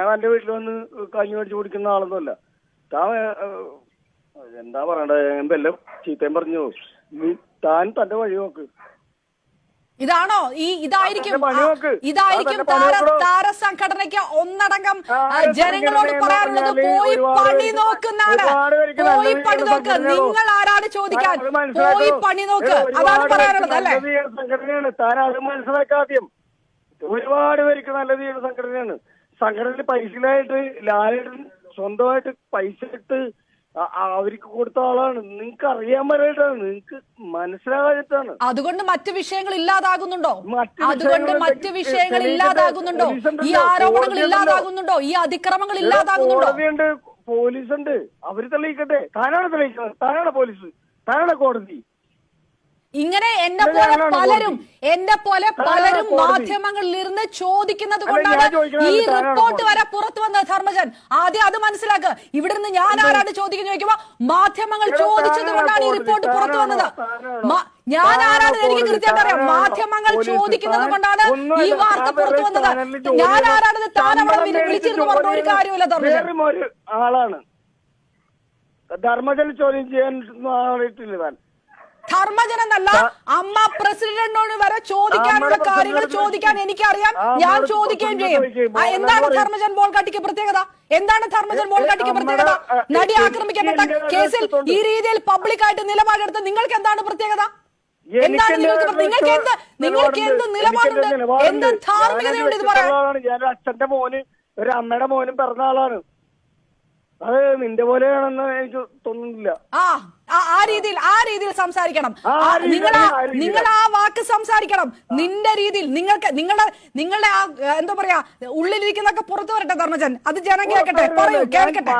ഞാൻ എന്റെ വീട്ടിൽ വന്ന് കഞ്ഞി മേടിച്ച് കുടിക്കുന്ന ആളൊന്നുമല്ല. താൻ എന്താ പറയണ്ടേ? എന്തെല്ലാം ചീത്തയും പറഞ്ഞു. താൻ തന്റെ വഴി നോക്ക്. ഇതാണോ? ഈ ഇതായിരിക്കും ഇതായിരിക്കും താര താര സംഘടനയ്ക്ക് ഒന്നടങ്കം ജനങ്ങളോട് പറയാറുള്ളത് പോയി പണി നോക്കുന്നാണ് പോയി പണി നോക്ക്. നിങ്ങൾ ആരാണ് ചോദിക്കാൻ? പോയി പണി നോക്ക്. അതാണ് പറയാറുള്ളത് അല്ലേ? സംഘടനയാണ് താൻ അത് മനസ്സിലാക്കാദ്യം ഒരുപാട് പേർക്ക് നല്ല ചെയ്യുന്ന സംഘടനയാണ് സംഘടനയിൽ പൈസയിലായിട്ട് ലാലേട്ടൻ സ്വന്തമായിട്ട് പൈസ ഇട്ട് അവർക്ക് കൊടുത്ത ആളാണ്. നിങ്ങൾക്ക് അറിയാൻ പറ്റായിട്ടാണ് നിങ്ങൾക്ക് മനസ്സിലാകാനായിട്ടാണ് അതുകൊണ്ട് മറ്റു വിഷയങ്ങൾ ഇല്ലാതാകുന്നുണ്ടോ? അതുകൊണ്ട് മറ്റു വിഷയങ്ങൾ ഇല്ലാതാകുന്നുണ്ടോ? ഈ ആരോപണങ്ങൾ. ഇല്ലാതാകുന്നുണ്ടോ? ഈ അതിക്രമങ്ങൾ ഇല്ലാതാകുന്നുണ്ടോ? കോടതിയുണ്ട്. പോലീസ് ഉണ്ട് അവർ തെളിയിക്കട്ടെ. താനാണ് തെളിയിക്കുന്നത്. താനാണ് പോലീസ്. താനാണ് കോടതി. ഇങ്ങനെ എന്നെ പോലെ പലരും. എന്നെ പോലെ പലരും മാധ്യമങ്ങളിൽ ഇരുന്ന് ചോദിക്കുന്നത് കൊണ്ടാണ് ഈ റിപ്പോർട്ട് വരെ പുറത്തു വന്നത് ധർമ്മജൻ. ആദ്യം അത് മനസ്സിലാക്കുക ഇവിടെ നിന്ന് ഞാൻ ആരാണ് ചോദിക്കുന്നു ചോദിക്കുമ്പോ മാധ്യമങ്ങൾ ചോദിച്ചത് കൊണ്ടാണ് ഈ റിപ്പോർട്ട് പുറത്തു വന്നത്. ഞാൻ ആരാണ് ആരാണെന്ന് എനിക്ക് കൃത്യമായിട്ട് അറിയാം. മാധ്യമങ്ങൾ ചോദിക്കുന്നത് കൊണ്ടാണ് ഈ വാർത്ത പുറത്തു വന്നത്. ഞാൻ ആരാണെന്ന് താൻ അവിടെ വിളിച്ചിരുന്ന് പറഞ്ഞ ഒരു കാര്യമില്ല ധർമ്മജൻ. ആളാണ്. ധർമ്മജൻ ചോദ്യം ചെയ്യാൻ ആളിട്ടില്ല താൻ. ധർമ്മജൻ എന്നല്ല അമ്മ പ്രസിഡന്റിനോട് വരെ ചോദിക്കാനുള്ള കാര്യങ്ങൾ ചോദിക്കാൻ എനിക്കറിയാം. ഞാൻ ചോദിക്കുകയും ചെയ്യും. എന്താണ് ധർമ്മജൻ ബോൾഗാട്ടിക്ക് പ്രത്യേകത? എന്താണ് ധർമ്മജൻ ബോൾഗാട്ടിക്ക് പ്രത്യേകത? നടി ആക്രമിക്കപ്പെട്ട കേസിൽ ഈ രീതിയിൽ പബ്ലിക്കായിട്ട് നിലപാടെടുത്ത് നിങ്ങൾക്ക് എന്താണ് പ്രത്യേകത? എന്താണ് നിങ്ങൾക്ക് നിങ്ങൾക്ക് എന്ത് നിങ്ങൾക്ക് എന്ത് നിലപാടുണ്ട്. എന്ത്. ധാർമ്മികതയുണ്ട് ഇത് പറയാൻ ഞാൻ അച്ഛന്റെ മോന് ഒരു അമ്മയുടെ മോനും പിറന്ന ആളാണ്. അത് നിന്റെ പോലെയാണെന്ന് എനിക്ക് തോന്നുന്നില്ല. ആ ആ- രീതിയിൽ ആ സംസാരിക്കണം. നിങ്ങൾ നിങ്ങൾ ആ വാക്ക് സംസാരിക്കണം. നിന്റെ രീതിയിൽ നിങ്ങൾക്ക് നിങ്ങളുടെ നിങ്ങളുടെ ആ എന്താ പറയാ ഉള്ളിലിരിക്കുന്നൊക്കെ പുറത്തു വരട്ടെ ധർമ്മജൻ. അത് ജനം കേൾക്കട്ടെ. പറയൂ കേൾക്കട്ടെ.